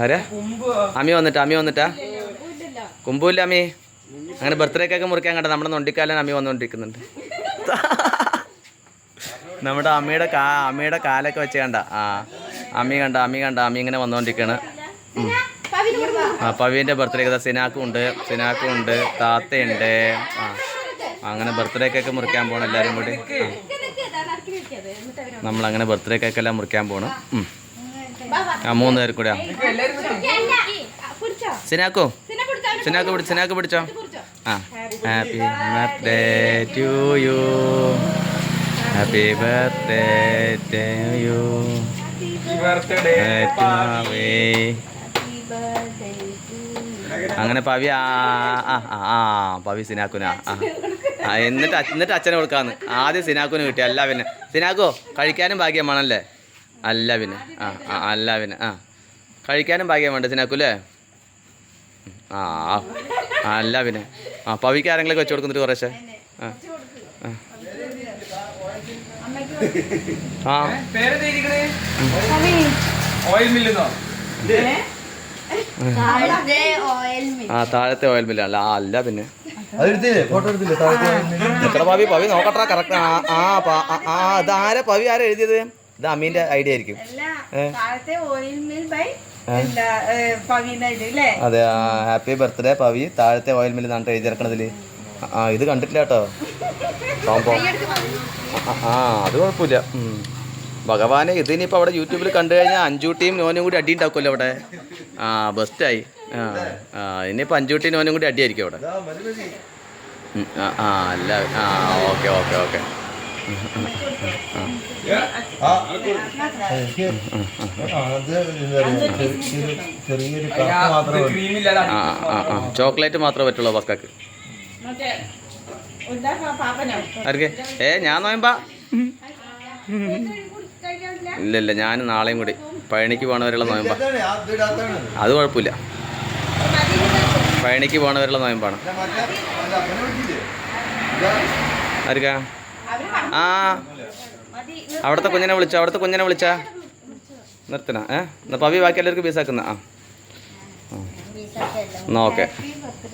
ആരാ? അമ്മി വന്നിട്ടാ അമ്മി വന്നിട്ടാ? കുമ്പൂല്ല അമ്മി. അങ്ങനെ ബർത്ത്ഡേ കേക്ക് മുറിക്കാൻ കണ്ട നമ്മുടെ നൊണ്ടിക്കാലൻ അമ്മി വന്നുകൊണ്ടിരിക്കുന്നുണ്ട് നമ്മുടെ അമ്മയുടെ കാ അമ്മയുടെ കാലൊക്കെ വെച്ച് കണ്ട. ആ അമ്മി കണ്ട അമ്മി കണ്ട അമ്മി ഇങ്ങനെ വന്നുകൊണ്ടിരിക്കുകയാണ് ഉം. ആ പവിന്റെ ബർത്ത്ഡേ സിനാക്കും ഉണ്ട് സിനാക്കും ഉണ്ട് താത്തയുണ്ട്. ആ അങ്ങനെ ബർത്ത്ഡേ കേക്ക് മുറിക്കാൻ പോകണം എല്ലാവരും കൂടി. നമ്മളങ്ങനെ ബർത്ത്ഡേ കേക്കെല്ലാം മുറിക്കാൻ പോകണം. ആ മൂന്ന് പേർ കൂടെ സിനാക്കോ? സിനാക്ക് പിടിച്ചോ സിനാക്ക് പിടിച്ചോ ആ happy birthday to you happy birthday to you അങ്ങനെ പവി ആ ആ ആ, പവി സിനാക്കുന. ആ എന്നിട്ട് എന്നിട്ട് അച്ഛനെ കൊടുക്കാന്ന്. ആദ്യം സിനാക്കുന് കിട്ടി അല്ല പിന്നെ. സിനാക്കോ കഴിക്കാനും ഭാഗ്യമാണല്ലേ? അല്ല പിന്നെ ആ ആ അല്ല പിന്നെ ആ. കഴിക്കാനും ഭാഗ്യം വേണ്ട സിനാക്കൂല്ലേ ആ ആ, ആ അല്ല പിന്നെ ആ പവിക്ക് ആരെങ്കിലും വെച്ച് കൊടുക്കുന്നുണ്ട് കുറേശ്ശെ? ആ ആ. ആ. ഓയിൽ മില്ലെന്നോ ആ. താഴത്തെ ഓയിൽ മില്ല അല്ല ആ അല്ല പിന്നെ എത്ര പവി? പവി നോക്കട്ടെ കറക്റ്റ് ആ ആ ആ, ആ ഇതാരെ പവി? ആരാ എഴുതിയത്? ഇത് അമ്മീന്റെ ഐഡിയ ആയിരിക്കും. അതെ ഹാപ്പി ബർത്ത്ഡേ പവി. താഴത്തെ ഓയിൽ മില്ല് നട്ട് എഴുതിയിറക്കണതിൽ. ആ ഇത് കണ്ടിട്ടില്ല കേട്ടോ. സംഭവം ആ, അത് കുഴപ്പമില്ല. ഭഗവാനെ ഇതിനിപ്പോൾ അവിടെ യൂട്യൂബിൽ കണ്ടു കഴിഞ്ഞാൽ അഞ്ചുട്ടിയും നോനും കൂടി അടി ഉണ്ടാക്കുമല്ലോ അവിടെ. ആ ബെസ്റ്റായി. ആ ആ ഇനിയിപ്പോൾ അഞ്ചുട്ടിയും നോനും കൂടി അടിയായിരിക്കും അവിടെ. ആ അല്ല ആ ഓക്കെ ഓക്കെ ഓക്കെ. ചോക്ലേറ്റ് മാത്രമേ പറ്റുള്ളൂ പക്കാക്ക് ഏ ഞാൻ നോയമ്പാ. ഇല്ല ഇല്ല ഞാൻ നാളെയും കൂടി പഴനിക്ക് പോണവരുള്ള നോയമ്പാ. അത് കുഴപ്പമില്ല. പഴനിക്ക് പോണവരുള്ള നോയമ്പാണ്. ആർക്കാ? ആ. അവിടുത്തെ കുഞ്ഞിനെ വിളിച്ചോ? അവിടുത്തെ കുഞ്ഞിനെ വിളിച്ചാ? നിർത്തണ ഏ? എന്നാ പവി ബാക്കി എല്ലാവർക്കും പീസാക്കുന്ന ആ. എന്നാ ഓക്കെ.